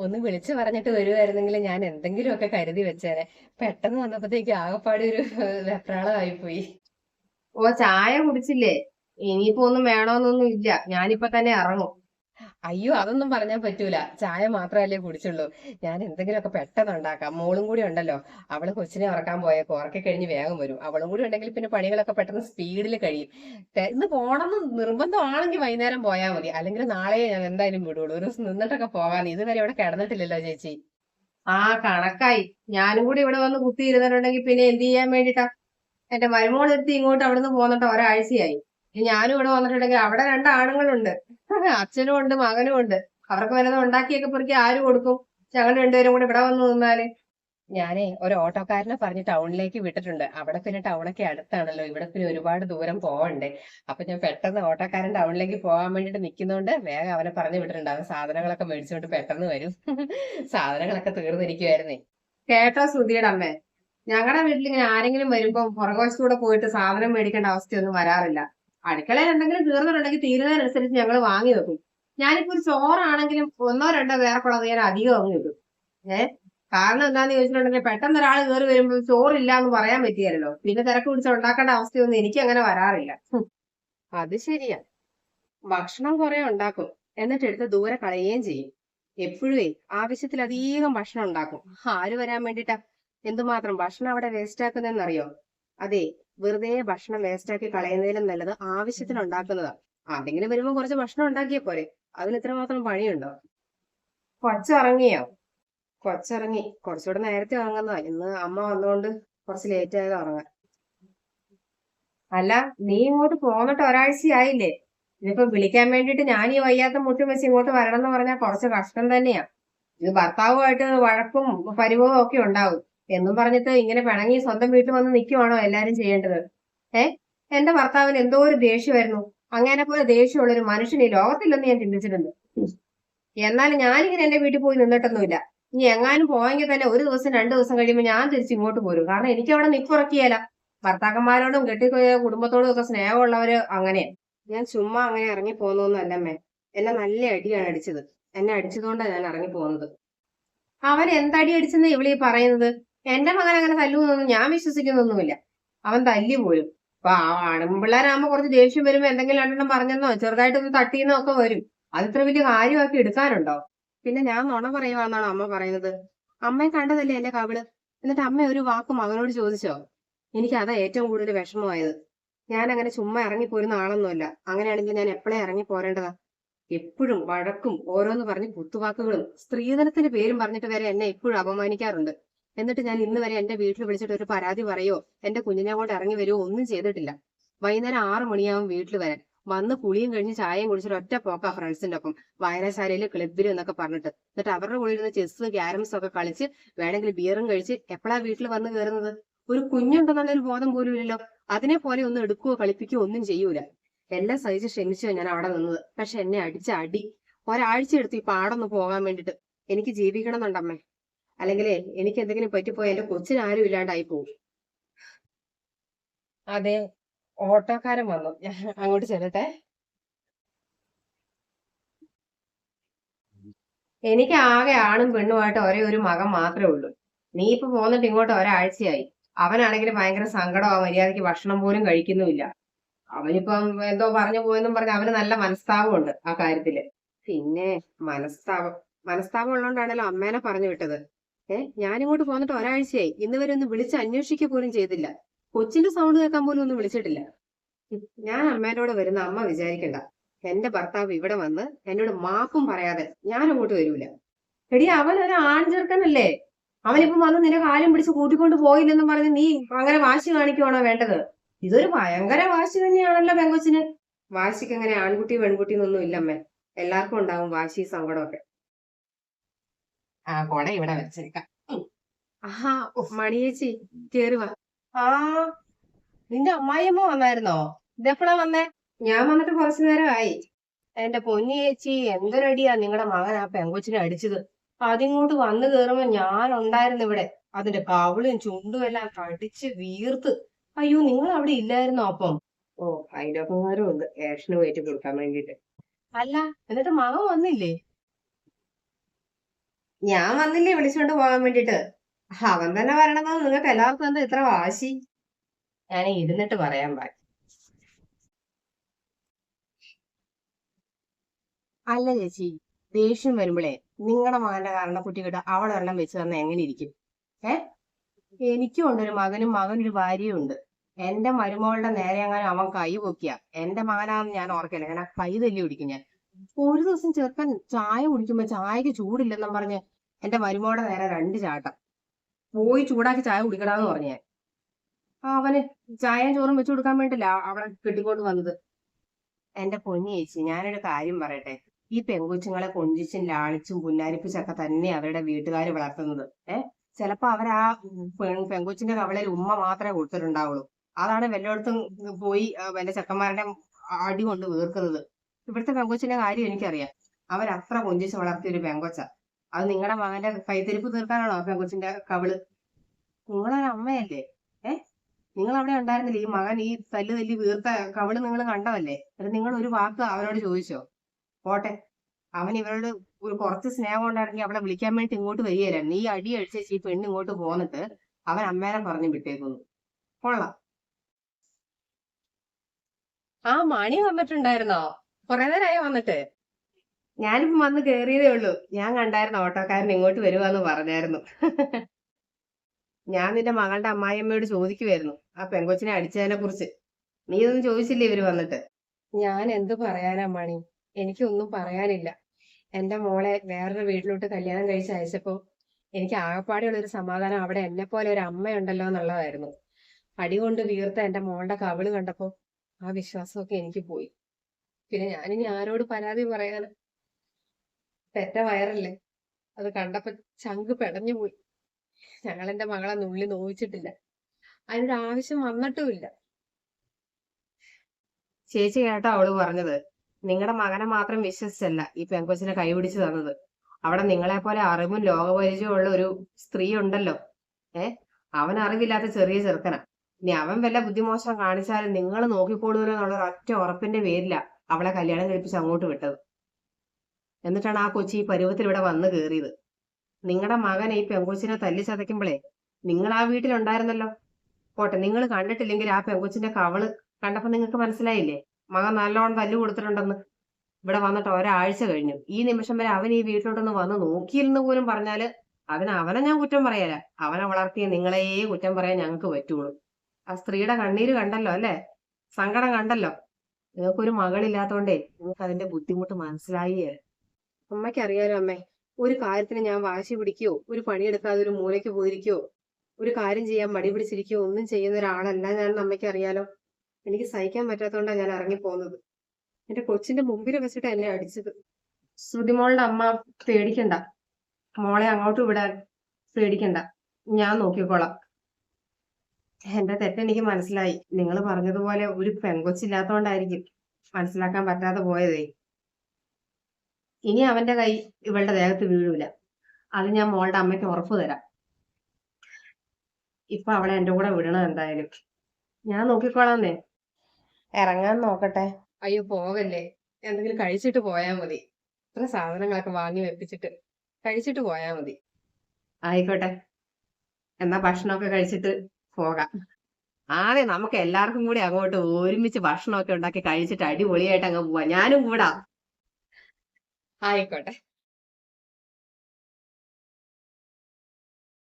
ഒന്ന് വിളിച്ചു പറഞ്ഞിട്ട് വരുമായിരുന്നെങ്കിൽ ഞാൻ എന്തെങ്കിലുമൊക്കെ കരുതി വെച്ചേനെ. പെട്ടെന്ന് വന്നപ്പോഴത്തേക്ക് ആകപ്പാടെ ഒരു വെപ്രാളമായി പോയി ഓ ചായ കുടിച്ചില്ലേ? ഇനിയിപ്പോ ഒന്നും വേണോന്നൊന്നും ഇല്ല. ഞാനിപ്പോ തന്നെ ഇറങ്ങും. അയ്യോ അതൊന്നും പറഞ്ഞാൽ പറ്റൂല. ചായ മാത്രമല്ലേ കുടിച്ചുള്ളൂ. ഞാൻ എന്തെങ്കിലുമൊക്കെ പെട്ടെന്ന് ഉണ്ടാക്കാം. മോളും കൂടി ഉണ്ടല്ലോ. അവൾ കൊച്ചിനെ ഉറക്കാൻ പോയേക്കും. ഉറക്കി കഴിഞ്ഞ് വേഗം വരും. അവളും കൂടി ഉണ്ടെങ്കിൽ പിന്നെ പണികളൊക്കെ പെട്ടെന്ന് സ്പീഡിൽ കഴിയും. ഇന്ന് പോണമെന്ന് നിർബന്ധമാണെങ്കിൽ വൈകുന്നേരം പോയാൽ മതി. അല്ലെങ്കിൽ നാളെ ഞാൻ എന്തായാലും വിടുള്ളൂ. ഒരു ദിവസം നിന്നിട്ടൊക്കെ പോകാൻ ഇതുവരെ ഇവിടെ കിടന്നിട്ടില്ലല്ലോ ചേച്ചി. ആ കണക്കായി. ഞാനും കൂടി ഇവിടെ വന്ന് കുത്തിയിരുന്നിട്ടുണ്ടെങ്കിൽ പിന്നെ എന്ത് ചെയ്യാൻ വേണ്ടിട്ടാ? എന്റെ മരുമോൾ എത്തി ഇങ്ങോട്ട് അവിടുന്ന് പോന്നിട്ട് ഒരാഴ്ചയായി. ഞാനും ഇവിടെ വന്നിട്ടുണ്ടെങ്കിൽ അവിടെ രണ്ട് ആണുങ്ങളുണ്ട്. അച്ഛനും ഉണ്ട് മകനും ഉണ്ട്. അവർക്ക് വല്ലതും ഉണ്ടാക്കിയൊക്കെ പെറുക്കി ആര് കൊടുക്കും? ഞങ്ങൾ രണ്ടുപേരും കൂടെ ഇവിടെ വന്നു നിന്നാൽ. ഞാനേ ഒരു ഓട്ടോക്കാരനെ പറഞ്ഞ് ടൗണിലേക്ക് വിട്ടിട്ടുണ്ട്. അവിടെ പിന്നെ ടൗണൊക്കെ അടുത്താണല്ലോ. ഇവിടെ പിന്നെ ഒരുപാട് ദൂരം പോവണ്ടേ. അപ്പൊ ഞാൻ പെട്ടെന്ന് ഓട്ടോക്കാരൻ ടൗണിലേക്ക് പോകാൻ വേണ്ടിട്ട് നിൽക്കുന്നോണ്ട് വേഗം അവനെ പറഞ്ഞു വിട്ടിട്ടുണ്ട്. അവൻ സാധനങ്ങളൊക്കെ മേടിച്ചുകൊണ്ട് പെട്ടെന്ന് വരും. സാധനങ്ങളൊക്കെ തീർന്നിരിക്കുവായിരുന്നേ. കേട്ടോ ശ്രുതിയുടെ അമ്മേ. ഞങ്ങളുടെ വീട്ടിൽ ഇങ്ങനെ ആരെങ്കിലും വരുമ്പോ പുറകുവശത്തൂടെ പോയിട്ട് സാധനം മേടിക്കേണ്ട അവസ്ഥയൊന്നും വരാറില്ല. അടുക്കളയിൽ എന്തെങ്കിലും തീർന്നിട്ടുണ്ടെങ്കിൽ തീരുന്നതിനനുസരിച്ച് ഞങ്ങൾ വാങ്ങി വെക്കും. ഞാനിപ്പോ ഒരു ചോറാണെങ്കിലും ഒന്നോ രണ്ടോ പേർക്കുള്ളത് ഞാൻ അധികം അങ്ങ് വെക്കും ഏഹ് കാരണം എന്താന്ന് ചോദിച്ചിട്ടുണ്ടെങ്കിൽ പെട്ടെന്ന് ഒരാൾ കയറി വരുമ്പോൾ ചോറില്ല എന്ന് പറയാൻ പറ്റിയല്ലോ പിന്നെ തിരക്ക് പിടിച്ച് ഉണ്ടാക്കേണ്ട അവസ്ഥയൊന്നും എനിക്ക് അങ്ങനെ വരാറില്ല അത് ശരിയാ. ഭക്ഷണം കുറെ ഉണ്ടാക്കും. എന്നിട്ട് എടുത്ത് ദൂരെ കളയുകയും ചെയ്യും. എപ്പോഴേ ആവശ്യത്തിലധികം ഭക്ഷണം ഉണ്ടാക്കും. ആര് വരാൻ വേണ്ടിട്ടാ? എന്തുമാത്രം? ഭക്ഷണം അവിടെ വേസ്റ്റ് ആക്കുന്നെന്നറിയോ അതെ വെറുതെ ഭക്ഷണം വേസ്റ്റ് ആക്കി കളയുന്നതിലും നല്ലത് ആവശ്യത്തിന് ഉണ്ടാക്കുന്നതാണ് ആരെങ്കിലും വരുമ്പോ കുറച്ച് ഭക്ഷണം ഉണ്ടാക്കിയ പോരെ. അതിന് ഇത്രമാത്രം പണിയുണ്ടോ? കൊച്ചിറങ്ങിയോ? കൊച്ചിറങ്ങി. കുറച്ചുകൂടെ നേരത്തെ ഉറങ്ങുന്നതാ. ഇന്ന് അമ്മ വന്നുകൊണ്ട് കുറച്ച് ലേറ്റ് ആയത് ഉറങ്ങാൻ. അല്ല നീ ഇങ്ങോട്ട് പോന്നിട്ട് ഒരാഴ്ചയായില്ലേ? ഇതിപ്പോ വിളിക്കാൻ വേണ്ടിട്ട് ഞാൻ ഈ വയ്യാത്ത മുട്ടും വെച്ച് ഇങ്ങോട്ട് വരണം എന്ന് പറഞ്ഞാൽ കുറച്ച് കഷ്ടം തന്നെയാ. ഇത് ഭർത്താവുമായിട്ട് വഴക്കും പരിഭവം ഒക്കെ ഉണ്ടാവും. എന്നും പറഞ്ഞിട്ട് ഇങ്ങനെ പിണങ്ങി സ്വന്തം വീട്ടിൽ വന്ന് നിൽക്കുവാണോ എല്ലാരും ചെയ്യേണ്ടത്? ഏ? എന്റെ ഭർത്താവിന് എന്തോ ഒരു ദേഷ്യമായിരുന്നു. അങ്ങനെ പോലെ ദേഷ്യമുള്ള ഒരു മനുഷ്യൻ ഈ ലോകത്തില്ലെന്ന് ഞാൻ ചിന്തിച്ചിട്ടുണ്ട്. എന്നാലും ഞാനിങ്ങനെ എന്റെ വീട്ടിൽ പോയി നിന്നിട്ടൊന്നുമില്ല. ഇനി എങ്ങാനും പോയെങ്കിൽ തന്നെ ഒരു ദിവസം രണ്ടു ദിവസം കഴിയുമ്പോൾ ഞാൻ തിരിച്ച് ഇങ്ങോട്ട് പോരും. കാരണം എനിക്ക് അവിടെ നിപ്പുറക്കിയല്ല ഭർത്താക്കന്മാരോടും കെട്ടി കുടുംബത്തോടും ഒക്കെ സ്നേഹമുള്ളവര് അങ്ങനെ ഞാൻ ചുമ്മാ അങ്ങനെ ഇറങ്ങി പോന്നൊന്നല്ലമ്മേ എന്നെ നല്ല അടിയാണ് അടിച്ചത്. എന്നെ അടിച്ചതുകൊണ്ടാണ് ഞാൻ ഇറങ്ങി പോകുന്നത് അവൻ എന്തടി അടിച്ചെന്ന് ഇവളീ പറയുന്നത്? എന്റെ മകൻ അങ്ങനെ തല്ലുമെന്നൊന്നും ഞാൻ വിശ്വസിക്കുന്നൊന്നുമില്ല. അവൻ തല്ലി പോലും അപ്പൊ ആണുമ്പിള്ളേരാകുമ്പോ കുറച്ച് ദേഷ്യം വരുമ്പോ എന്തെങ്കിലും രണ്ടെണ്ണം പറഞ്ഞെന്നോ ചെറുതായിട്ടൊന്ന് തട്ടിയെന്നോ ഒക്കെ വരും. അത് ഇത്ര വലിയ കാര്യമാക്കി എടുക്കാനുണ്ടോ പിന്നെ ഞാൻ നുണ പറയുവാന്നാണ് അമ്മ പറയുന്നത്. അമ്മയെ കണ്ടതല്ലേ എന്റെ കവിൾ? എന്നിട്ട് അമ്മ ഒരു വാക്ക് മകനോട് ചോദിച്ചോ? എനിക്ക് അതാ ഏറ്റവും കൂടുതൽ വിഷമമായത്. ഞാൻ അങ്ങനെ ചുമ്മാ ഇറങ്ങി പോരുന്ന ആളൊന്നുമല്ല. അങ്ങനെയാണെങ്കിൽ ഞാൻ എപ്പോഴേ ഇറങ്ങി പോരേണ്ടതാ? എപ്പോഴും വഴക്കും ഓരോന്ന് പറഞ്ഞ് കുത്തുവാക്കുകളും സ്ത്രീധനത്തിന്റെ പേരും പറഞ്ഞിട്ട് വരെ എന്നെ എപ്പോഴും അപമാനിക്കാറുണ്ട്. എന്നിട്ട് ഞാൻ ഇന്ന് വരെ എന്റെ വീട്ടിൽ വിളിച്ചിട്ട് ഒരു പരാതി പറയോ? എന്റെ കുഞ്ഞിനെ കൊണ്ട് ഇറങ്ങി വരുമോ ഒന്നും ചെയ്തിട്ടില്ല. വൈകുന്നേരം ആറു മണിയാവും വീട്ടിൽ വരാൻ. വന്ന് കുളിയും കഴിഞ്ഞ് ചായയും കുടിച്ചിട്ട് ഒറ്റ പോക്ക ഫ്രണ്ട്സിന്റെ ഒപ്പം. വായനശാലയിൽ ക്ലബിൽ എന്നൊക്കെ പറഞ്ഞിട്ട്. എന്നിട്ട് അവരുടെ കൂടെ ഇരുന്ന് ചെസ് ക്യാരംസ് ഒക്കെ കളിച്ച് വേണമെങ്കിൽ ബിയറും കഴിച്ച് എപ്പോഴാ വീട്ടിൽ വന്ന് കയറുന്നത്? ഒരു കുഞ്ഞുണ്ടെന്നുള്ളൊരു ബോധം പോലും ഇല്ലല്ലോ. അതിനെ പോലെ ഒന്നും എടുക്കുകയോ കളിപ്പിക്കുകയോ ഒന്നും ചെയ്യൂല. എല്ലാം സഹിച്ച് ക്ഷമിച്ചോ ഞാൻ അവിടെ നിന്നത്. പക്ഷെ എന്നെ അടിച്ച അടി. ഒരാഴ്ച എടുത്തു ഈ പാടൊന്ന് പോകാൻ വേണ്ടിട്ട് എനിക്ക് ജീവിക്കണം എന്നുണ്ടമ്മേ അല്ലെങ്കിലേ എനിക്ക് എന്തെങ്കിലും പറ്റിപ്പോയി എന്റെ കൊച്ചിനാരും ഇല്ലാണ്ടായി പോകും അതെ ഓട്ടോക്കാരൻ വന്നു. അങ്ങോട്ട് ചെല്ലട്ടെ. എനിക്ക് ആകെ ആണും പെണ്ണുമായിട്ട് ഒരേ ഒരു മകൻ മാത്രമേ ഉള്ളൂ. നീ ഇപ്പൊ പോന്നിട്ട് ഇങ്ങോട്ട് ഒരാഴ്ചയായി. അവനാണെങ്കിൽ ഭയങ്കര സങ്കടമാ മര്യാദയ്ക്ക് ഭക്ഷണം പോലും കഴിക്കുന്നുമില്ല. അവനിപ്പം എന്തോ പറഞ്ഞു പോയെന്നും പറഞ്ഞ് അവന് നല്ല മനസ്താപമുണ്ട് ആ കാര്യത്തിൽ. പിന്നെ മനസ്താപം മനസ്താപം ഉള്ളതുകൊണ്ടാണല്ലോ അമ്മേനെ പറഞ്ഞു വിട്ടത്. ഏ? ഞാനിങ്ങോട്ട് പോന്നിട്ട് ഒരാഴ്ചയായി. ഇന്ന് വരെ ഒന്ന് വിളിച്ച് അന്വേഷിക്കുക പോലും ചെയ്തില്ല. കൊച്ചിന്റെ സൗണ്ട് കേൾക്കാൻ പോലും ഒന്നും വിളിച്ചിട്ടില്ല. ഞാൻ അമ്മേനോട് വരുന്ന അമ്മ വിചാരിക്കണ്ട. എന്റെ ഭർത്താവ് ഇവിടെ വന്ന് എന്നോട് മാപ്പും പറയാതെ ഞാൻ അങ്ങോട്ട് വരൂല. എടി അവൻ ഒരു ആൺ ചെറുക്കനല്ലേ? അവനിപ്പം വന്ന് നിന്നെ കാലും പിടിച്ച് കൂട്ടിക്കൊണ്ട് പോയില്ലെന്നും പറഞ്ഞ് നീ അങ്ങനെ വാശി കാണിക്കുവാണോ വേണ്ടത്? ഇതൊരു ഭയങ്കര വാശി തന്നെയാണല്ലോ പെങ്കൊച്ചിന്. വാശിക്ക് അങ്ങനെ ആൺകുട്ടി പെൺകുട്ടി എന്നൊന്നും ഇല്ലമ്മേ. എല്ലാവർക്കും ഉണ്ടാവും വാശി സങ്കടമൊക്കെ ആ കൊട ഇവിടെ വെച്ചേക്കാം. ആഹാ മണിയേച്ചി കേറി വാ. ആ നിന്റെ അമ്മായിയമ്മ വന്നായിരുന്നോ? ഇതെപ്പോഴാ വന്നേ? ഞാൻ വന്നിട്ട് കുറച്ചു നേരമായി. എന്റെ പൊന്നി ചേച്ചി എന്തൊരടിയാ നിങ്ങളുടെ മകൻ ആ പെങ്കൊച്ചിനെ അടിച്ചത്? അതിങ്ങോട്ട് വന്നു കേറുമ്പോ ഞാൻ ഉണ്ടായിരുന്നു ഇവിടെ. അതിന്റെ കവളും ചുണ്ടും എല്ലാം കടിച്ച് വീർത്ത്. അയ്യോ നിങ്ങൾ അവിടെ ഇല്ലായിരുന്നോ അപ്പം? ഓ അയലോക്കന്മാരും ഉണ്ട്. ഏഷന് പോയിട്ട് കൊടുക്കാൻ വേണ്ടിട്ട്. അല്ല എന്നിട്ട് മകൻ വന്നില്ലേ? ഞാൻ വന്നില്ലേ വിളിച്ചോണ്ട് പോകാൻ വേണ്ടിട്ട്? അവൻ തന്നെ വരണമെന്ന് നിങ്ങൾക്ക് എല്ലാവർക്കും എന്താ ഇത്ര വാശി? ഞാൻ ഇരുന്നിട്ട് പറയാൻ പാടി. അല്ല ചേച്ചി ദേഷ്യം വരുമ്പോഴേ നിങ്ങളുടെ മകന്റെ കാരണക്കുട്ടി കിട്ട അവൾ ഒരെണ്ണം വെച്ച് തന്നെ എങ്ങനെ ഇരിക്കും ഏ? എനിക്കും ഉണ്ട് ഒരു മകനും മകനൊരു ഭാര്യയും ഉണ്ട്. എന്റെ മരുമകളുടെ നേരെ അങ്ങനെ അവൻ കൈ പൊക്കിയ. എന്റെ മകനാണെന്ന് ഞാൻ ഓർക്കില്ല? ഞാൻ കൈ തല്ലി പിടിക്കും ഞാൻ. ഒരു ദിവസം ചെറുക്കൻ ചായ കുടിക്കുമ്പോ ചായക്ക് ചൂടില്ലെന്നും പറഞ്ഞ് എന്റെ മരുമകളുടെ നേരെ രണ്ട് ചാട്ടം. പോയി ചൂടാക്കി ചായ കുടിക്കടാന്ന് പറഞ്ഞേ ആ അവന് ചായയും ചോറും വെച്ചു കൊടുക്കാൻ വേണ്ടില്ല അവളെ കെട്ടിക്കൊണ്ട് വന്നത്. എന്റെ പൊന്നി ചേച്ചി ഞാനൊരു കാര്യം പറയട്ടെ. ഈ പെങ്കൊച്ചുങ്ങളെ കൊഞ്ചിച്ചും ലാളിച്ചും പുല്ലാരിപ്പിച്ചൊക്കെ തന്നെ അവരുടെ വീട്ടുകാർ വളർത്തുന്നത്. ഏഹ് ചിലപ്പോ അവരാ പെങ്കൊച്ചിന്റെ കവളയിൽ ഉമ്മ മാത്രമേ കൊടുത്തിട്ടുണ്ടാവുള്ളൂ. അതാണ് വല്ലയിടത്തും പോയി എന്റെ വല്ല ചെക്കന്മാരുടെ അടി കൊണ്ട് വീർക്കുന്നത്. ഇവിടുത്തെ പെങ്കൊച്ചിന്റെ കാര്യം എനിക്കറിയാം. അവരത്ര കൊഞ്ചിച്ച് വളർത്തിയ ഒരു പെങ്കൊച്ച. അത് നിങ്ങളുടെ മകന്റെ കൈത്തിരിപ്പ് തീർക്കാനാണോ പെങ്കൊച്ചിന്റെ കവൾ? നിങ്ങളൊരു അമ്മയല്ലേ? ഏ? നിങ്ങൾ അവിടെ ഉണ്ടായിരുന്നില്ലേ? ഈ മകൻ ഈ തല്ല് തല്ലി വീർത്ത കവൾ നിങ്ങൾ കണ്ടതല്ലേ? എന്നിട്ട് നിങ്ങൾ ഒരു വാക്ക് അവനോട് ചോദിച്ചോ? പോട്ടെ. അവൻ ഇവരോട് ഒരു കുറച്ച് സ്നേഹം ഉണ്ടായിരുന്നെങ്കിൽ അവളെ വിളിക്കാൻ വേണ്ടി ഇങ്ങോട്ട് വരികയായിരുന്നു ഈ അടി അടിച്ചേച്ച് ഈ പെണ്ണ് ഇങ്ങോട്ട് പോന്നിട്ട് അവൻ അമ്മേനെ പറഞ്ഞു വിട്ടേക്കുന്നു. കൊള്ളാം. ആ മണി വന്നിട്ടുണ്ടായിരുന്നോ? കുറെ നേരമായി വന്നിട്ട്? ഞാനിപ്പം വന്ന് കേറിയതേ ഉള്ളൂ. ഞാൻ കണ്ടായിരുന്നു ഓട്ടോക്കാരൻ ഇങ്ങോട്ട് വരുവാന്ന് പറഞ്ഞായിരുന്നു. ഞാൻ നിന്റെ മകളുടെ അമ്മായിയമ്മയോട് ചോദിക്കുമായിരുന്നു ആ പെങ്കൊച്ചിനെ അടിച്ചതിനെ കുറിച്ച്. നീ ഒന്നും ചോദിച്ചില്ലേ ഇവർ വന്നിട്ട്? ഞാൻ എന്ത് പറയാനാ മണി? എനിക്കൊന്നും പറയാനില്ല. എന്റെ മോളെ വേറൊരു വീട്ടിലോട്ട് കല്യാണം കഴിച്ച് അയച്ചപ്പോ എനിക്ക് ആകപ്പാടെയുള്ള ഒരു സമാധാനം അവിടെ എന്നെ പോലെ ഒരു അമ്മയുണ്ടല്ലോ എന്നുള്ളതായിരുന്നു. അടി കൊണ്ട് വീർത്ത എന്റെ മോളുടെ കവിൾ കണ്ടപ്പോ ആ വിശ്വാസമൊക്കെ എനിക്ക് പോയി. പിന്നെ ഞാനിനി ആരോട് പരാതി പറയാന്? പെറ്റ വയറല്ലേ? അത് കണ്ടപ്പോ ചങ്ക് പെടഞ്ഞു പോയി. ഞങ്ങൾ എന്റെ മകളെ നുള്ളി നോവിച്ചിട്ടില്ല. അതിനൊരു ആവശ്യം വന്നിട്ടുമില്ല. ചേച്ചി കേട്ടോ അവൾ പറഞ്ഞത്. നിങ്ങളുടെ മകനെ മാത്രം വിശ്വസിച്ചല്ല ഈ പെങ്കൊച്ചിനെ കൈപിടിച്ച് തന്നത്. അവിടെ നിങ്ങളെ പോലെ അറിവും ലോകപരിചയമുള്ള ഒരു സ്ത്രീ ഉണ്ടല്ലോ ഏ? അവൻ അറിവില്ലാത്ത ചെറിയ ചെറുക്കനാ. ഇനി അവൻ വല്ല ബുദ്ധിമോശം കാണിച്ചാലും നിങ്ങൾ എന്നുള്ള ഒറ്റ ഉറപ്പിന്റെ പേരില അവളെ കല്യാണം കഴിപ്പിച്ച് അങ്ങോട്ട് വിട്ടത്. എന്നിട്ടാണ് ആ കൊച്ചി ഈ പരുവത്തിൽ ഇവിടെ വന്ന് കയറിയത് നിങ്ങളുടെ മകൻ ഈ പെങ്കൊച്ചിനെ തല്ലി ചതയ്ക്കുമ്പോഴേ നിങ്ങൾ ആ വീട്ടിലുണ്ടായിരുന്നല്ലോ? പോട്ടെ നിങ്ങൾ കണ്ടിട്ടില്ലെങ്കിൽ ആ പെങ്കൊച്ചിന്റെ കവൾ കണ്ടപ്പോ നിങ്ങൾക്ക് മനസ്സിലായില്ലേ? മകൻ നല്ലോണം തല്ലു കൊടുത്തിട്ടുണ്ടെന്ന്. ഇവിടെ വന്നിട്ട് ഒരാഴ്ച കഴിഞ്ഞു. ഈ നിമിഷം വരെ അവൻ ഈ വീട്ടിലോട്ടൊന്ന് വന്ന് നോക്കിയിരുന്ന് പോലും പറഞ്ഞാൽ അതിന് അവനെ ഞാൻ കുറ്റം പറയല. അവനെ വളർത്തിയ നിങ്ങളെയേ കുറ്റം പറയാൻ ഞങ്ങൾക്ക് പറ്റുള്ളൂ. ആ സ്ത്രീയുടെ കണ്ണീര് കണ്ടല്ലോ അല്ലേ? സങ്കടം കണ്ടല്ലോ? നിങ്ങൾക്കൊരു മകളില്ലാത്തോണ്ടേ നിങ്ങൾക്ക് അതിന്റെ ബുദ്ധിമുട്ട് മനസ്സിലായി അമ്മയ്ക്ക് അറിയാലോ അമ്മേ ഒരു കാര്യത്തിന് ഞാൻ വാശി പിടിക്കുകയോ ഒരു പണിയെടുക്കാതെ ഒരു മൂലയ്ക്ക് പോയിരിക്കോ? ഒരു കാര്യം ചെയ്യാൻ മടി പിടിച്ചിരിക്കുകയോ ഒന്നും ചെയ്യുന്ന ഒരാളല്ല ഞാൻ അമ്മയ്ക്ക് അറിയാലോ. എനിക്ക് സഹിക്കാൻ പറ്റാത്തതുകൊണ്ടാണ് ഞാൻ ഇറങ്ങി പോകുന്നത് എന്റെ കൊച്ചിന്റെ മുമ്പിൽ വെച്ചിട്ട് എന്നെ അടിച്ചത്. ശ്രുതിമോളുടെ അമ്മ പേടിക്കണ്ട. മോളെ അങ്ങോട്ട് വിടാൻ പേടിക്കണ്ട. ഞാൻ നോക്കിക്കോളാം. എന്റെ തെറ്റെനിക്ക് മനസ്സിലായി. നിങ്ങൾ പറഞ്ഞതുപോലെ ഒരു പെങ്കൊച്ചില്ലാത്തോണ്ടായിരിക്കും മനസ്സിലാക്കാൻ പറ്റാതെ പോയതേ. ഇനി അവന്റെ കൈ ഇവളുടെ ദേഹത്ത് വീഴൂല. അത് ഞാൻ മോളുടെ അമ്മയ്ക്ക് ഉറപ്പ് തരാം. ഇപ്പൊ അവളെ എന്റെ കൂടെ വിടണം എന്തായാലും. ഞാൻ നോക്കിക്കോളാന്നേ. ഇറങ്ങാൻ നോക്കട്ടെ. അയ്യോ പോകല്ലേ എന്തെങ്കിലും കഴിച്ചിട്ട് പോയാ മതി. ഇത്ര സാധനങ്ങളൊക്കെ വാങ്ങി വെപ്പിച്ചിട്ട് കഴിച്ചിട്ട് പോയാ മതി. ആയിക്കോട്ടെ. എന്നാ ഭക്ഷണമൊക്കെ കഴിച്ചിട്ട് പോകാം. ആദ്യം നമുക്ക് എല്ലാവർക്കും കൂടി അങ്ങോട്ട് ഒരുമിച്ച് ഭക്ഷണമൊക്കെ ഉണ്ടാക്കി കഴിച്ചിട്ട് അടിപൊളിയായിട്ട് അങ്ങ് പോവാ. ഞാനും കൂടാ. ആയിക്കോട്ടെ.